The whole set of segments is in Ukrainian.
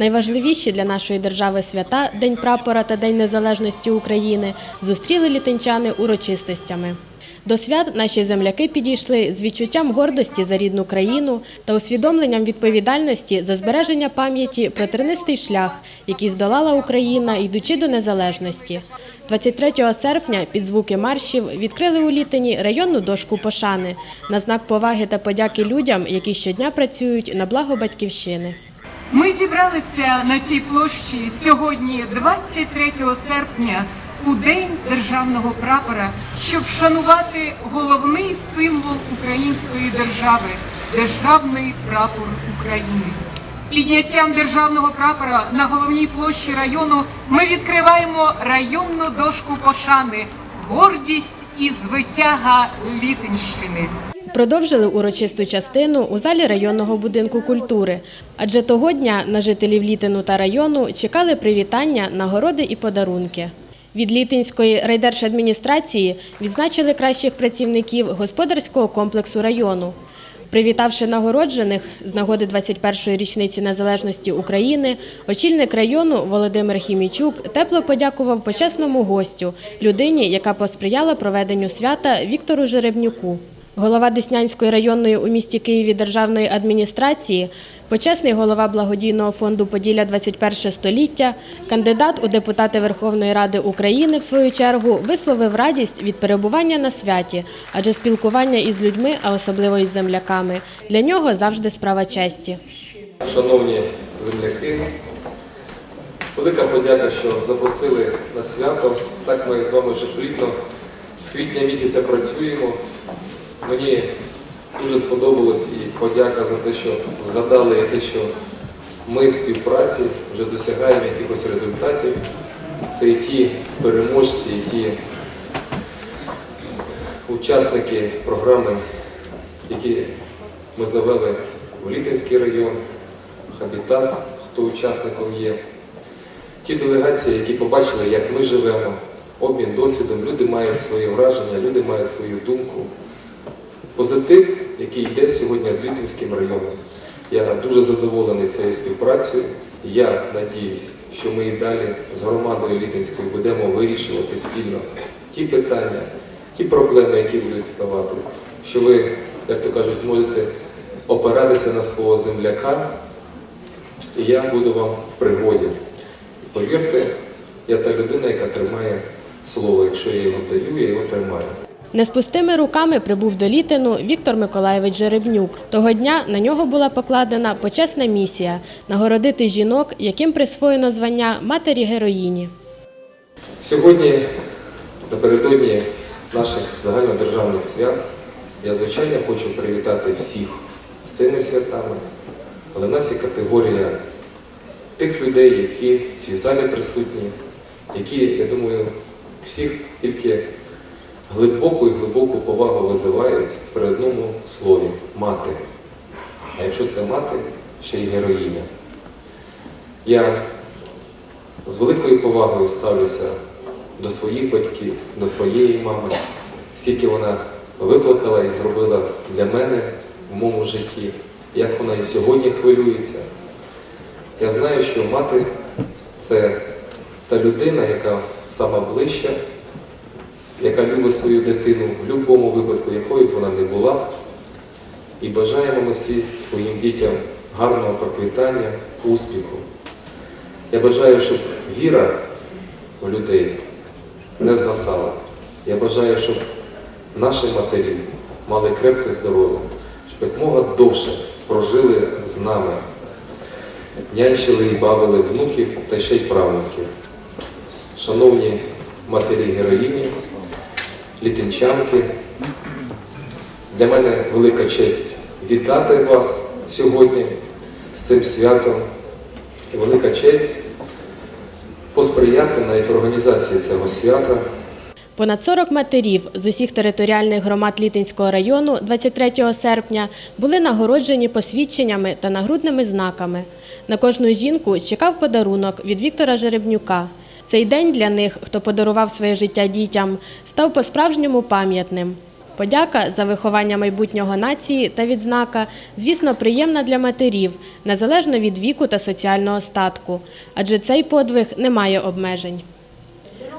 Найважливіші для нашої держави свята День прапора та День Незалежності України зустріли літинчани урочистостями. До свят наші земляки підійшли з відчуттям гордості за рідну країну та усвідомленням відповідальності за збереження пам'яті про тернистий шлях, який здолала Україна, йдучи до незалежності. 23 серпня під звуки маршів відкрили у Літині районну дошку пошани на знак поваги та подяки людям, які щодня працюють на благо батьківщини. Ми зібралися на цій площі сьогодні, 23 серпня, у День державного прапора, щоб вшанувати головний символ української держави державний прапор України. Підняттям державного прапора на головній площі району ми відкриваємо районну дошку пошани, гордість і звитяга Літинщини. Продовжили урочисту частину у залі районного будинку культури, адже того дня на жителів Літину та району чекали привітання, нагороди і подарунки. Від Літинської райдержадміністрації відзначили кращих працівників господарського комплексу району. Привітавши нагороджених з нагоди 21-ї річниці незалежності України, очільник району Володимир Хімічук тепло подякував почесному гостю, людині, яка посприяла проведенню свята Віктору Жеребнюку. Голова Деснянської районної у місті Києві державної адміністрації, почесний голова благодійного фонду Поділля 21 століття, кандидат у депутати Верховної Ради України в свою чергу висловив радість від перебування на святі, адже спілкування із людьми, а особливо із земляками, для нього завжди справа честі. Шановні земляки, велика подяка, що запросили на свято. Так ми з вами вже плідно з квітня місяця працюємо. Мені дуже сподобалось і подяка за те, що згадали і те, що ми в співпраці вже досягаємо якихось результатів. Це і ті переможці, і ті учасники програми, які ми завели в Літинський район, Хабітат, хто учасником є. Ті делегації, які побачили, як ми живемо, обмін досвідом, люди мають свої враження, люди мають свою думку. Позитив, який йде сьогодні з Літинським районом. Я дуже задоволений цією співпрацею. Я надіюсь, що ми і далі з громадою Літинською будемо вирішувати спільно ті питання, ті проблеми, які будуть ставати, що ви, як то кажуть, зможете опиратися на свого земляка, і я буду вам в пригоді. Повірте, я та людина, яка тримає слово. Якщо я його даю, я його тримаю. Не з пустими руками прибув до Літину Віктор Миколаєвич Жеребнюк. Того дня на нього була покладена почесна місія нагородити жінок, яким присвоєно звання матері героїні. Сьогодні, напередодні наших загальнодержавних свят, я звичайно хочу привітати всіх з цими святами, але в нас є категорія тих людей, які в цій залі присутні, які, я думаю, всіх тільки глибоку і глибоку повагу визивають при одному слові мати. А якщо це мати, ще й героїня. Я з великою повагою ставлюся до своїх батьків, до своєї мами, скільки вона викликала і зробила для мене в моєму житті, як вона і сьогодні хвилюється. Я знаю, що мати це та людина, яка сама ближча, яка любить свою дитину в будь-якому випадку, якою б вона не була. І бажаємо ми всі своїм дітям гарного проквітання, успіху. Я бажаю, щоб віра у людей не згасала. Я бажаю, щоб наші матері мали крепке здоров'я, щоб якмога довше прожили з нами, нянчили і бавили внуків та ще й правнуків. Шановні матері героїні, літинчанки, для мене велика честь вітати вас сьогодні з цим святом. І велика честь посприяти навіть в організації цього свята. Понад 40 матерів з усіх територіальних громад Літинського району 23 серпня були нагороджені посвідченнями та нагрудними знаками. На кожну жінку чекав подарунок від Віктора Жеребнюка. Цей день для них, хто подарував своє життя дітям, став по-справжньому пам'ятним. Подяка за виховання майбутнього нації та відзнака, звісно, приємна для матерів, незалежно від віку та соціального статку, адже цей подвиг не має обмежень.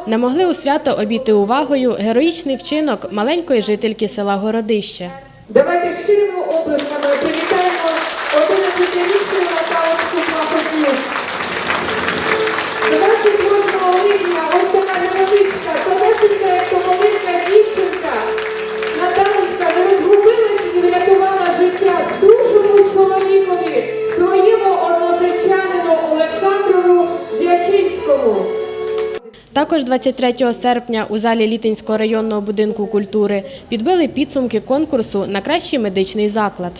Не могли у свято обійти увагою героїчний вчинок маленької жительки села Городище. Давайте щирими оплесками привітаємо 11-річну Також 23 серпня у залі Літинського районного будинку культури підбили підсумки конкурсу на кращий медичний заклад.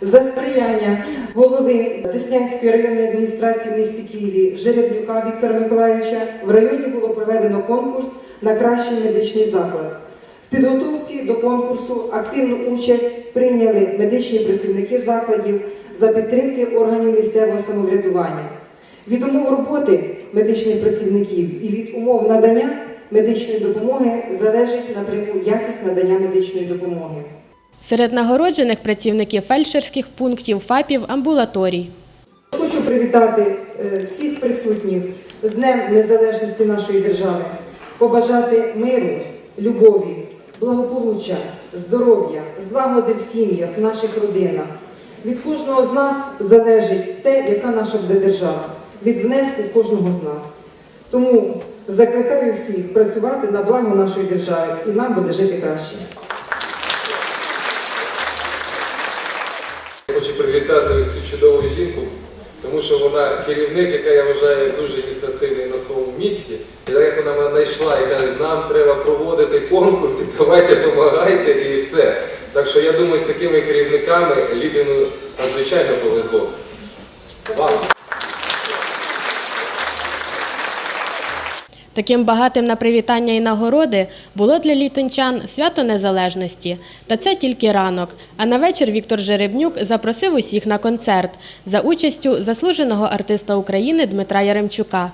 За сприяння голови Деснянської районної адміністрації в місті Києві Жеребнюка Віктора Миколаївича в районі було проведено конкурс на кращий медичний заклад. В підготовці до конкурсу активну участь прийняли медичні працівники закладів за підтримки органів місцевого самоврядування. Від умов роботи медичних працівників і від умов надання медичної допомоги залежить напряму якість надання медичної допомоги. Серед нагороджених працівників фельдшерських пунктів, ФАПів, амбулаторій. Хочу привітати е, всіх присутніх з Днем Незалежності нашої держави, побажати миру, любові, благополуччя, здоров'я, злагоди в сім'ях, в наших родинах. Від кожного з нас залежить те, яка наша буде держава, від внеску кожного з нас. Тому закликаю всіх працювати на благо нашої держави, і нам буде жити краще. Хочу привітати ось цю чудову жінку, тому що вона керівник, яка я вважаю дуже ініціативний на своєму місці. І так як вона мене знайшла і каже, нам треба проводити конкурси, давайте допомагайте і все. Так що я думаю, з такими керівниками Лідину надзвичайно повезло. Вам. Таким багатим на привітання і нагороди було для літинчан свято незалежності. Та це тільки ранок. А на вечір Віктор Жеребнюк запросив усіх на концерт за участю заслуженого артиста України Дмитра Яремчука.